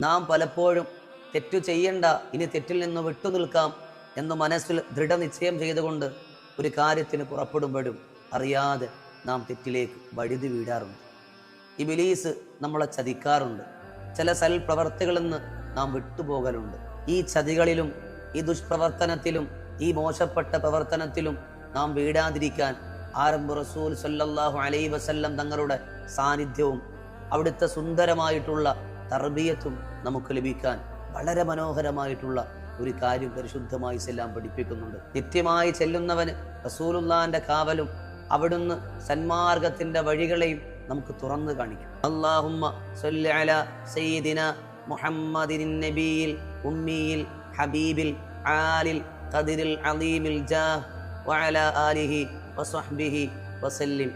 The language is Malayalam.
നാം പലപ്പോഴും തെറ്റു ചെയ്യണ്ട ഇനി തെറ്റിൽ നിന്ന് വിട്ടുനിൽക്കാം എന്ന് മനസ്സിൽ ദൃഢനിശ്ചയം ചെയ്തുകൊണ്ട് ഒരു കാര്യത്തിന് പുറപ്പെടുമ്പോഴും അറിയാതെ നാം തെറ്റിലേക്ക് വഴുതി വീഴാറുണ്ട്. ഈ ബിലീസ് നമ്മളെ ചതിക്കാറുണ്ട്. ചില സൽപ്രവർത്തികളിൽ നിന്ന് നാം വിട്ടുപോകലുണ്ട്. ഈ ചതികളിലും ഈ ദുഷ്പ്രവർത്തനത്തിലും ഈ മോശപ്പെട്ട പ്രവർത്തനത്തിലും നാം വീടാതിരിക്കാൻ ആരംഭ റസൂൽ സല്ലാഹു അലൈ വസല്ലം തങ്ങളുടെ സാന്നിധ്യവും അവിടുത്തെ സുന്ദരമായിട്ടുള്ള തർബീയത്തും നമുക്ക് ലഭിക്കാൻ വളരെ മനോഹരമായിട്ടുള്ള ഒരു കാര്യം പരിശുദ്ധമായി ഇസ്ലാം പഠിപ്പിക്കുന്നുണ്ട്. നിത്യമായി ചെല്ലുന്നവന് റസൂലുള്ളാന്റെ കാവലും അവിടുന്ന് സന്മാർഗത്തിന്റെ വഴികളെയും നമുക്ക് തുറന്നു കാണിക്കും. അള്ളാഹുമ്മ സയ്യിദിന മുഹമ്മദിൻ നബിയിൽ ഹബീബിൽ ആലിൽ ജാഹ് ആലിഹി വസല്ലിം.